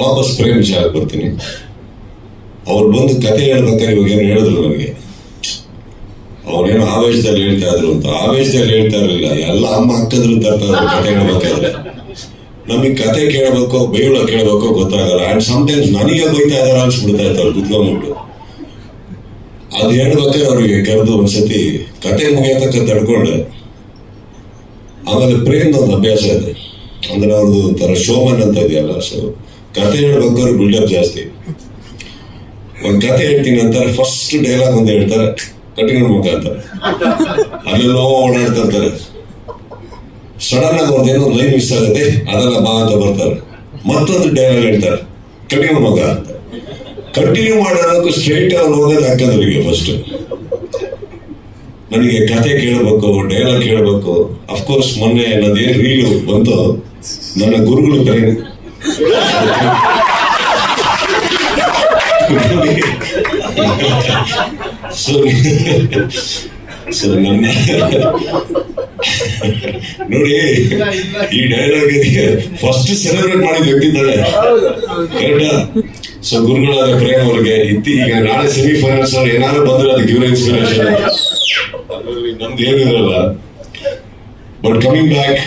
ವಾಪಸ್ ಪ್ರೇಮ್ ವಿಚಾರಕ್ಕೆ ಬರ್ತೀನಿ. ಅವ್ರು ಬಂದು ಕತೆ ಹೇಳ್ಬೇಕಾದ್ರೆ ಇವಾಗ ಏನು ಹೇಳಿದ್ರು ನನಗೆ. ಅವ್ರೇನು ಆವೇಶದಲ್ಲಿ ಹೇಳ್ತಾ ಇದ್ರು ಅಂತ. ಆವೇಶದಲ್ಲಿ ಹೇಳ್ತಾ ಇರಲಿಲ್ಲ. ಎಲ್ಲ ಅಮ್ಮ ಹಾಕಿದ್ರು ತರ್ತಾರೆ ಕತೆ ಹೇಳ್ಬೇಕಾದ್ರೆ. ನಮಗೆ ಕತೆ ಕೇಳಬೇಕು ಬೈಗಳ ಕೇಳಬೇಕು ಗೊತ್ತಾಗಲ್ಲ. ಅಂಡ್ ಸಮಟೈಮ್ಸ್ ನನಗೆ ಬೈತಾ ಇದಾರ ಅನ್ಸ್ಬಿಡ್ತಾ ಇತ್ತು ಅವ್ರು ಕುತ್ಕೊಂಡ್ಬಿಟ್ಟು ಅದು ಹೇಳ್ಬೇಕಾದ್ರೆ ಅವ್ರಿಗೆ ಕರೆದು ಒಂದ್ಸತಿ ಕತೆ ಮುಗಿಯತಕ್ಕ ತಡ್ಕೊಂಡೆ ಆಮೇಲೆ ಪ್ರೇಮದ ಒಂದು ಅಭ್ಯಾಸ ಇದೆ. ಅಂದ್ರೆ ಅವ್ರದ್ದು ತರ ಶೋಮನ್ ಅಂತ ಇದೆಯಲ್ಲ ಸೊ ಕತೆ ಹೇಳ್ಬೇಕಾದ್ರೆ ಬಿಲ್ಡಪ್ ಜಾಸ್ತಿ. ಒಂದ್ ಕತೆ ಹೇಳ್ತೀನಿ ಅಂತಾರೆ ಫಸ್ಟ್ ಡೈಲಾಗ್ ಒಂದು ಹೇಳ್ತಾರೆ ಕಟಿಂಗ್ ಮುಖ ಅಂತಾರೆ. ಅಲ್ಲೆಲ್ಲೋ ಓಡಾಡ್ತಿರ್ತಾರೆ ಸಡನ್ ಆಗಿ ಅವ್ರದ್ದು ಏನೋ ಲೈನ್ ಮಿಸ್ ಆಗುತ್ತೆ, ಅದೆಲ್ಲ ಬಾ ಅಂತ ಬರ್ತಾರೆ. ಮತ್ತೊಂದು ಡೈಲಾಗ್ ಹೇಳ್ತಾರೆ ಕಟಿಂಗ್ ಮುಖ ಅಂತ. ಕಂಟಿನ್ಯೂ ಮಾಡೋದಕ್ಕೂ ಸ್ಟ್ರೈಟ್ ಅವ್ರು ಹೋಗೋದು ಹಾಕಂದ್ರಿಗೆ ಫಸ್ಟ್ ನನಗೆ ಕತೆ ಕೇಳಬೇಕು ಡೈಲಾಗ್ ಕೇಳಬೇಕು. ಅಫ್ಕೋರ್ಸ್ ಮೊನ್ನೆ ನನ್ನೇನು ರೀಲು ಬಂತು. ನನ್ನ ಗುರುಗಳು ಕರೆ ಸೊ ಸೊ ನನ್ನ ನೋಡಿ, ಈ ಡೈಲಾಗ್ ಫಸ್ಟ್ ಸೆಲೆಬ್ರೇಟ್ ಮಾಡಿದ ವ್ಯಕ್ತಿ ಇದ್ದಾಳೆ. ಕರೆಕ್ಟಾ ಸೊ ಗುರುಗಳಾದ ಪ್ರೇಮ್ ಅವರಿಗೆ ಇತ್ತಿ ಈಗ ನಾಳೆ ಸೆಮಿಫೈನಲ್ಸ್ ಅವ್ರು ಏನಾದ್ರು ಬಂದ್ರೆ ಅದಕ್ಕೆ ಇವ್ರ ಇನ್ಸ್ಪಿರೇಷನ್ ಅದರಲ್ಲಿ ನಮ್ದು ಏನಿರಲ್ಲ. But coming back